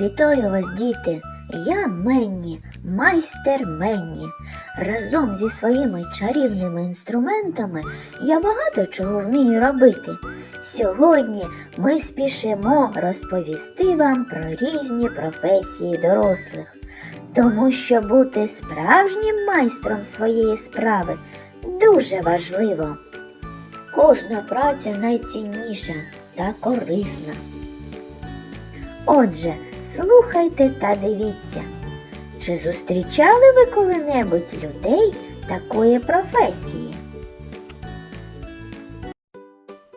Вітаю вас, діти! Я Менні, майстер Менні. Разом зі своїми чарівними інструментами я багато чого вмію робити. Сьогодні ми спішимо розповісти вам про різні професії дорослих, тому що бути справжнім майстром своєї справи дуже важливо. Кожна праця найцінніша та корисна. Отже, слухайте та дивіться. Чи зустрічали ви коли-небудь людей такої професії?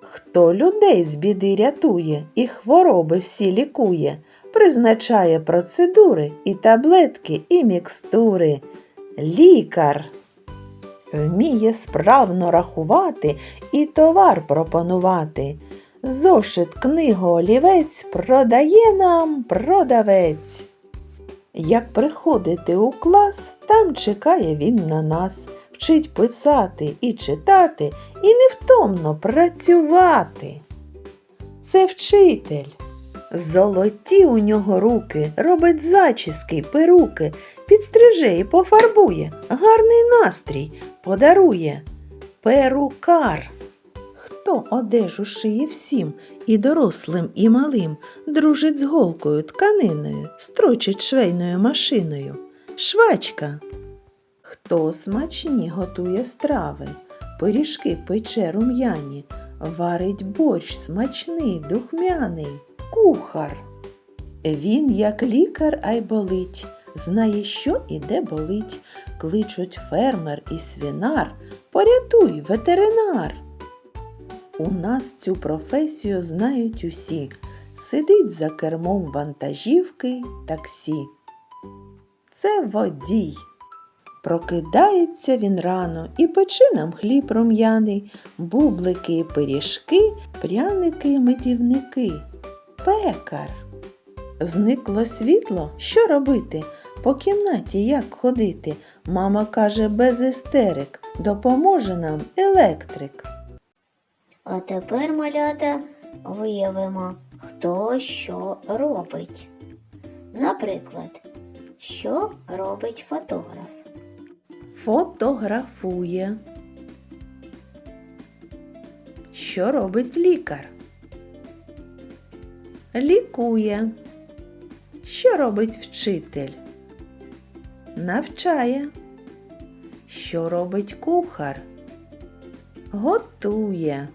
Хто людей з біди рятує і хвороби всі лікує, призначає процедури і таблетки, і мікстури. Лікар вміє справно рахувати і товар пропонувати. Зошит, книгу, олівець продає нам продавець. Як приходити у клас, там чекає він на нас, вчить писати і читати, і невтомно працювати. Це вчитель. Золоті у нього руки, робить зачіски, перуки, підстриже і пофарбує, гарний настрій подарує. Перукар. Хто одежу шиє всім, і дорослим, і малим, дружить з голкою, тканиною, строчить швейною машиною. Швачка. Хто смачні готує страви, пиріжки пече рум'яні, варить борщ смачний, духмяний, кухар. Він, як лікар, ай болить, знає, що і де болить. Кличуть фермер і свінар, порятуй, ветеринар. У нас цю професію знають усі. Сидить за кермом вантажівки таксі. Це водій. Прокидається він рано і пече нам хліб рум'яний, бублики пиріжки, пряники медівники. Пекар. Зникло світло, що робити? По кімнаті як ходити? Мама каже без істерик, допоможе нам електрик. А тепер, малята, виявимо, хто що робить. Наприклад, що робить фотограф? Фотографує. Що робить лікар? Лікує. Що робить вчитель? Навчає. Що робить кухар? Готує.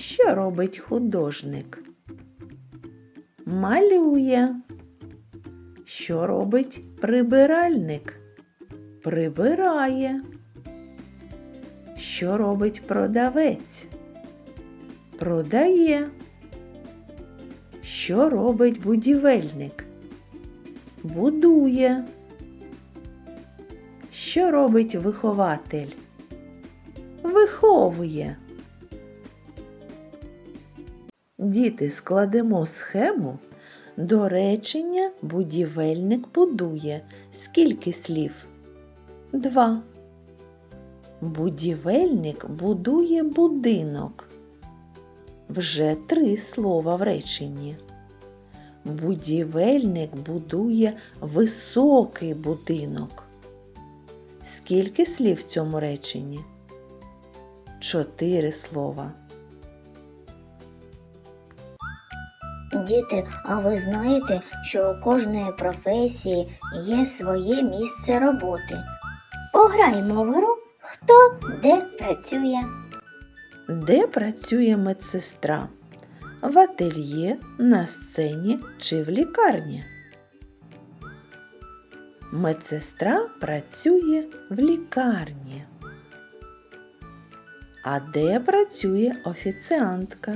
Що робить художник? Малює. Що робить прибиральник? Прибирає. Що робить продавець? Продає. Що робить будівельник? Будує. Що робить вихователь? Виховує. Діти складемо схему. До речення будівельник будує. Скільки слів? Два. Будівельник будує будинок. Вже три слова в реченні. Будівельник будує високий будинок. Скільки слів в цьому реченні? Чотири слова. Діти, а ви знаєте, що у кожної професії є своє місце роботи. Пограємо в гру, хто де працює. Де працює медсестра? В ательє, на сцені чи в лікарні? Медсестра працює в лікарні. А де працює офіціантка?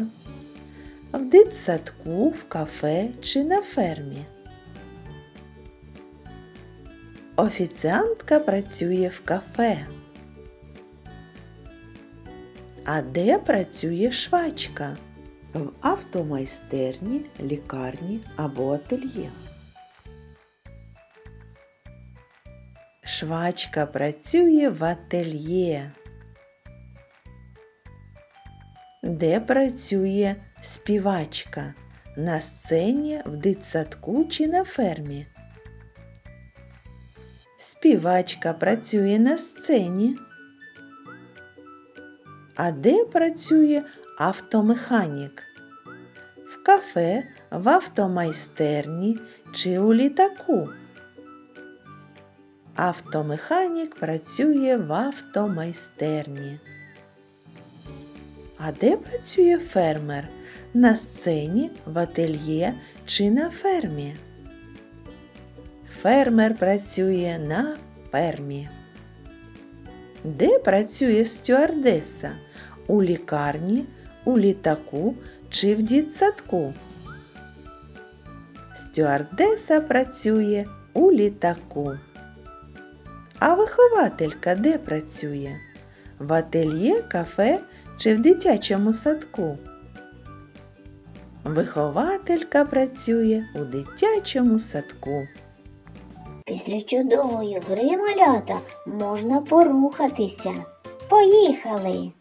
Дитсадку, в кафе чи на фермі? Офіціантка працює в кафе. А де працює швачка? В автомайстерні, лікарні або ательє. Швачка працює в ательє. Де працює співачка? На сцені, в дитсадку чи на фермі? Співачка працює на сцені. А де працює автомеханік? В кафе, в автомайстерні чи у літаку? Автомеханік працює в автомайстерні. А де працює фермер? На сцені, в ательє чи на фермі? Фермер працює на фермі. Де працює стюардеса? У лікарні, у літаку чи в дитсадку? Стюардеса працює у літаку. А вихователька де працює? В ательє, кафе чи в дитячому садку? Вихователька працює у дитячому садку. Після чудової гри малята можна порухатися. Поїхали!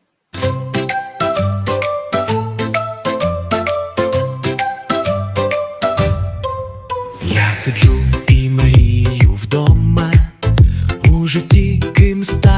Я сиджу і мрію вдома у житті, ким стану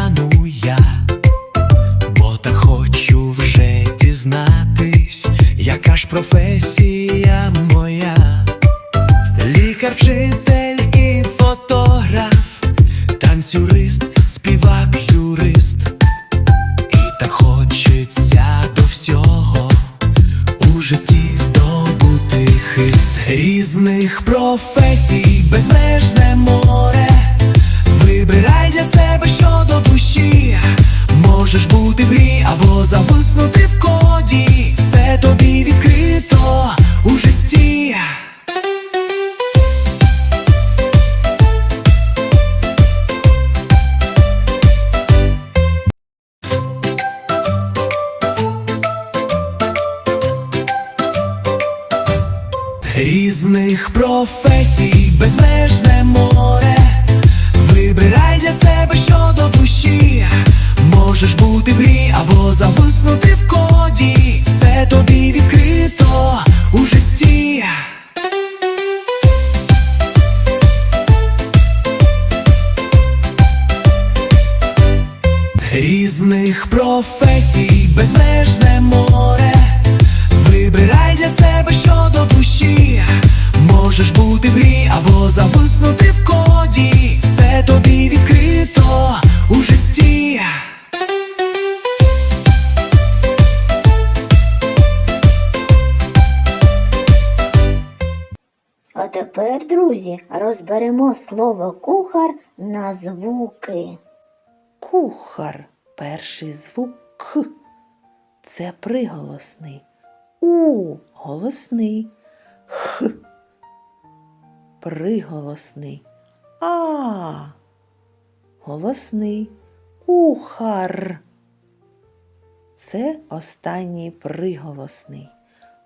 житті здобути хист різних професій, безмежне море. Вибирай для себе, що до душі. Можеш бути в грі або зависнути в коді. Все тобі відкрито професій, безмежне море. Вибирай для себе, що до душі. Можеш бути в грі або зависнути друзі, розберемо слово кухар на звуки. Кухар. Перший звук К. Це приголосний. У голосний. Х. Приголосний. А. Голосний. Кухар. Це останній приголосний.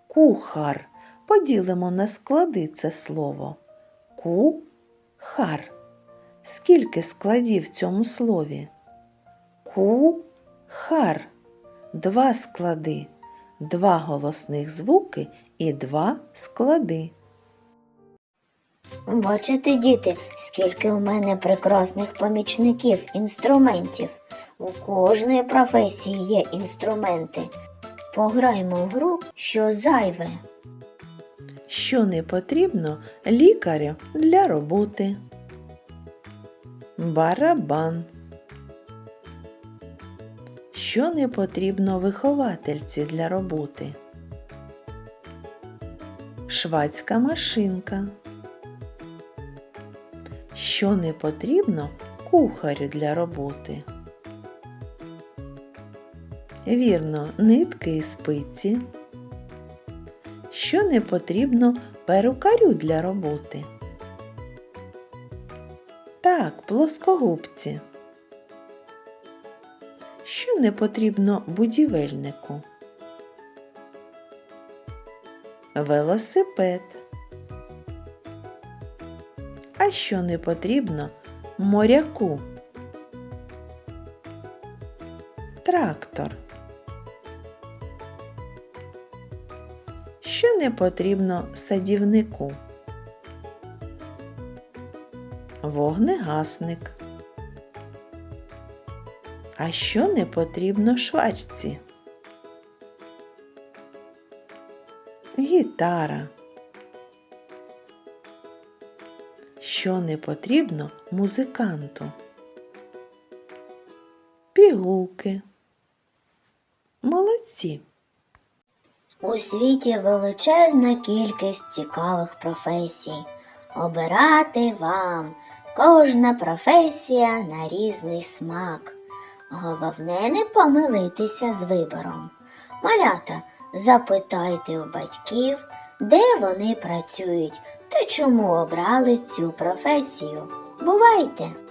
Кухар. Поділимо на склади це слово. Ку-хар. Скільки складів в цьому слові? Ку-хар. Два склади, два голосних звуки і два склади. Бачите, діти, скільки у мене прекрасних помічників, інструментів. У кожної професії є інструменти. Пограймо в гру, що зайве. Що не потрібно лікарю для роботи? Барабан. Що не потрібно виховательці для роботи? Швацька машинка. Що не потрібно кухарю для роботи? Вірно, нитки і спиці. Що не потрібно перукарю для роботи? Так, плоскогубці. Що не потрібно будівельнику? Велосипед. А що не потрібно моряку? Трактор. Не потрібно садівнику? Вогнегасник. А що не потрібно швачці? Гітара. Що не потрібно музиканту? Пігулки. Молодці. У світі величезна кількість цікавих професій. Обирати вам кожна професія на різний смак. Головне не помилитися з вибором. Малята, запитайте у батьків, де вони працюють та чому обрали цю професію. Бувайте!